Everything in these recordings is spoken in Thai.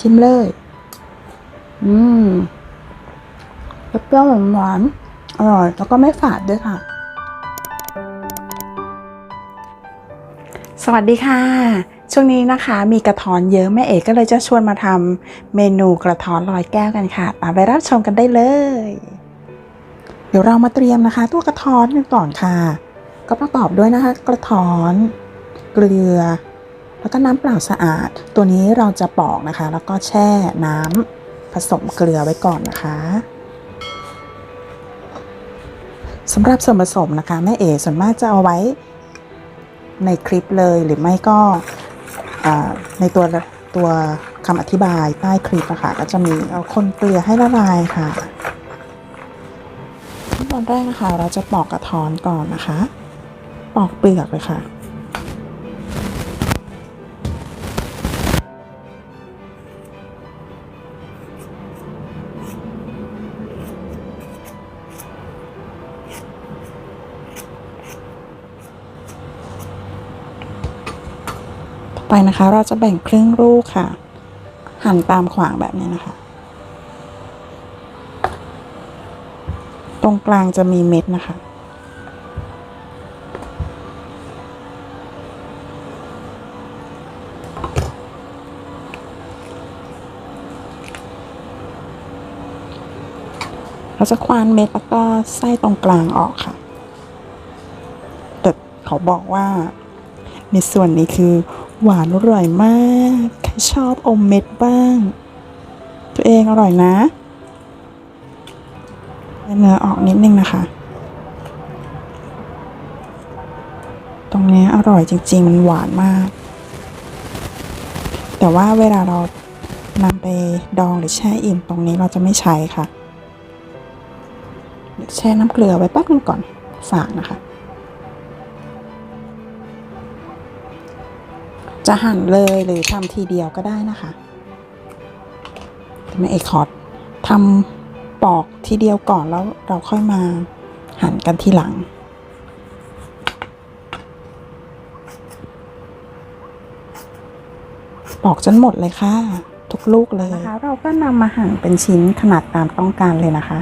ชิมเลย อืมเปรี้ยวๆหวานๆอร่อย แล้วก็ไม่ฝาดด้วยค่ะ สวัสดีค่ะ ช่วงนี้นะคะมีกระท้อนเยอะแม่เอกก็เลยจะชวนมาทำเมนูกระท้อนลอยแก้วกันค่ะตามไปรับชมกันได้เลย เดี๋ยวเรามาเตรียมนะคะ ตัวกระท้อนกันก่อนค่ะ ก็ประกอบด้วยนะคะ กระท้อน เกลือ แล้วก็น้ำเปล่าสะอาด ตัวนี้เราจะปอกนะคะ แล้วก็แช่น้ำผสมเกลือไว้ก่อนนะคะสำหรับส่วนผสมนะคะแม่เอ๋ส่วนมากจะเอาไว้ในคลิปเลยหรือไม่ก็ในตัวตัวคำอธิบายใต้คลิปอะค่ะก็จะมีเอาคนเกลือให้ละลายค่ะขั้นตอนแรกนะคะ เราจะปอกกระท้อนก่อนนะคะ ปอกเปลือกเลยค่ะ ไปนะคะ เราจะแบ่งครึ่งลูกค่ะ หั่นตามขวางแบบนี้นะคะ ตรงกลางจะมีเม็ดนะคะ เราจะควานเม็ดแล้วก็ไส้ตรงกลางออกค่ะแต่เขาบอกว่าในส่วนนี้คือ หวานอร่อยมาก ใครชอบอมเม็ดบ้าง ตัวเองอร่อยนะเนื้อออกนิดนึงนะคะ ตรงนี้อร่อยจริง ๆ มันหวานมาก แต่ว่าเวลาเรานำไปดองหรือแช่อิ่มตรงนี้เราจะไม่ใช้ค่ะ แช่น้ำเกลือไว้แป๊บนึงก่อนฝากนะคะ จะหั่นเลยหรือทำทีเดียวก็ได้นะคะแต่แม่เอกขอทำปอกทีเดียวก่อนแล้วเราค่อยมาหั่นกันทีหลังปอกจนหมดเลยค่ะ ทุกลูกเลยนะคะ เราก็นำมาหั่นเป็นชิ้นขนาดตามต้องการเลยนะคะ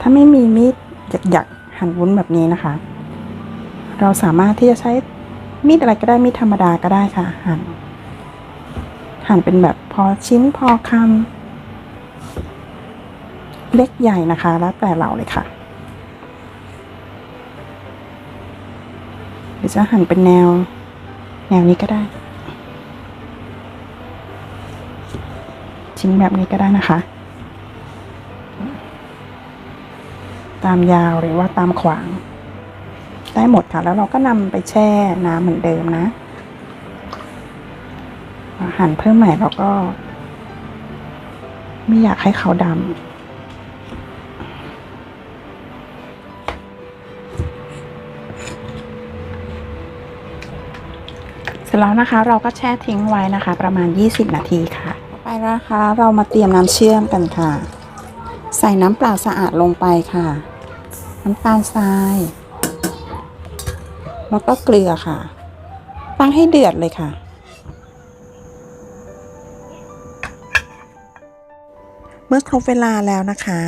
ถ้าไม่มีมีดหยักๆหั่นวุ้นแบบนี้นะคะ เราสามารถที่จะใช้ มีดอะไรก็ได้มีดธรรมดาก็ได้ค่ะ หั่นหั่นเป็นแบบพอชิ้นพอคำเล็กใหญ่นะคะ แล้วแต่เราเลยค่ะหรือจะหั่นเป็นแนว แนวนี้ก็ได้ ชิ้นแบบนี้ก็ได้นะคะ ตามยาวหรือว่าตามขวาง ได้หมดค่ะ แล้วเราก็นำไปแช่น้ำเหมือนเดิมนะหั่นเพิ่มใหม่เราก็ ไม่อยากให้เขาดำเสร็จแล้วนะคะ เราก็แช่ทิ้งไว้นะคะ ประมาณ 20 นาทีค่ะ ต่อไปนะคะ เรามาเตรียมน้ำเชื่อมกันค่ะ ใส่น้ำเปล่าสะอาดลงไปค่ะ น้ำตาลทราย แล้วก็เกลือค่ะ ตั้งให้เดือดเลยค่ะ เมื่อครบเวลาแล้วนะคะ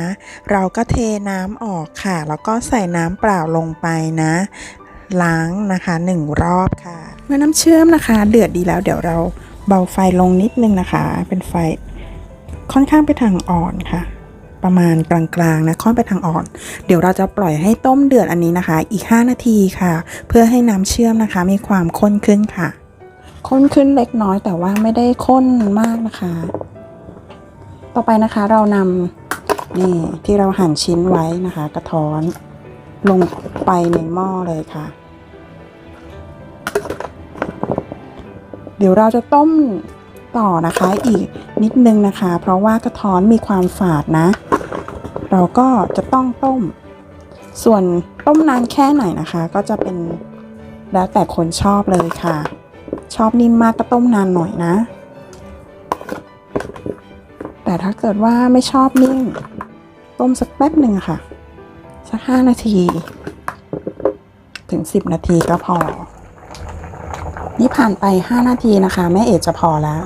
เราก็เทน้ำออกค่ะ แล้วก็ใส่น้ำเปล่าลงไปนะ ล้างนะคะหนึ่งรอบค่ะ เมื่อน้ำเชื่อมนะคะ เดือดดีแล้วเดี๋ยวเราเบาไฟลงนิดนึงนะคะ เป็นไฟค่อนข้างไปทางอ่อนค่ะ ประมาณกลางๆนะค่อนไปทางอ่อน เดี๋ยวเราจะปล่อยให้ต้มเดือดอันนี้นะคะ อีก 5 นาทีค่ะ เพื่อให้น้ำเชื่อมนะคะ มีความข้นขึ้นค่ะข้นขึ้นเล็กน้อยแต่ว่าไม่ได้ข้นมากนะคะ ต่อไปนะคะเรานำนี่ที่เราหั่นชิ้นไว้นะคะ กระท้อน ลงไปในหม้อเลยค่ะ เดี๋ยวเราจะต้มต่อนะคะอีกนิดนึงนะคะ เพราะว่ากระท้อนมีความฝาดนะ เราก็จะต้องต้ม ส่วนต้มนานแค่ไหนนะคะ ก็จะเป็นแล้วแต่คนชอบเลยค่ะ ชอบนิ่มมากก็ต้มนานหน่อยนะ แต่ถ้าเกิดว่าไม่ชอบนิ่มต้มสักแป๊บหนึ่งค่ะ สักห้านาที ถึงสิบนาทีก็พอ นี่ผ่านไปห้านาทีนะคะ แม่เอกจะพอแล้ว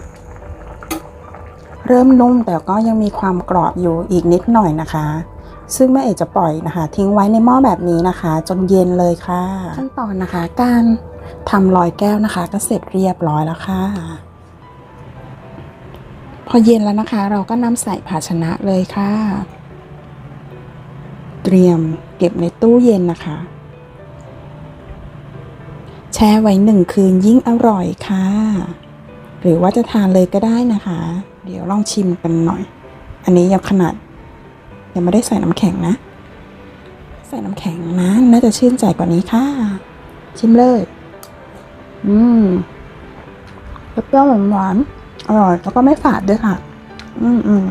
เริ่มนุ่มแต่ก็ยังมีความกรอบอยู่อีกนิดหน่อยนะคะ ซึ่งแม่เอกจะปล่อยนะคะ ทิ้งไว้ในหม้อแบบนี้นะคะ จนเย็นเลยค่ะขั้นตอนนะคะ การทำลอยแก้วนะคะ ก็เสร็จเรียบร้อยแล้วค่ะ พอเย็นแล้วนะคะ เราก็นำใส่ภาชนะเลยค่ะ เตรียมเก็บในตู้เย็นนะคะ แช่ไว้หนึ่งคืนยิ่งอร่อยค่ะ หรือว่าจะทานเลยก็ได้นะคะ เดี๋ยวลองชิมกันหน่อย อันนี้ยังขนาดยังไม่ได้ใส่น้ำแข็งนะ ใส่น้ำแข็งนะ น่าจะชื่นใจกว่านี้ค่ะ ชิมเลย อืมเปรี้ยวๆหวานๆอร่อยแล้วก็ไม่ฝาดด้วยค่ะ อืมอืม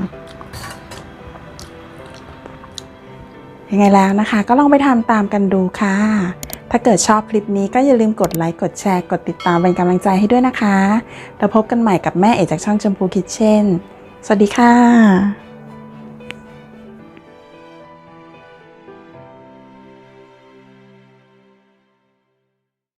ยังไงแล้วนะคะ ก็ลองไปทำตามกันดูค่ะ ถ้าเกิดชอบคลิปนี้ก็อย่าลืมกดไลค์ กดแชร์ กดติดตามเป็นกำลังใจให้ด้วยนะคะ แล้วพบกันใหม่กับแม่เอกจากช่องชมพูคิทเช่น สวัสดีค่ะ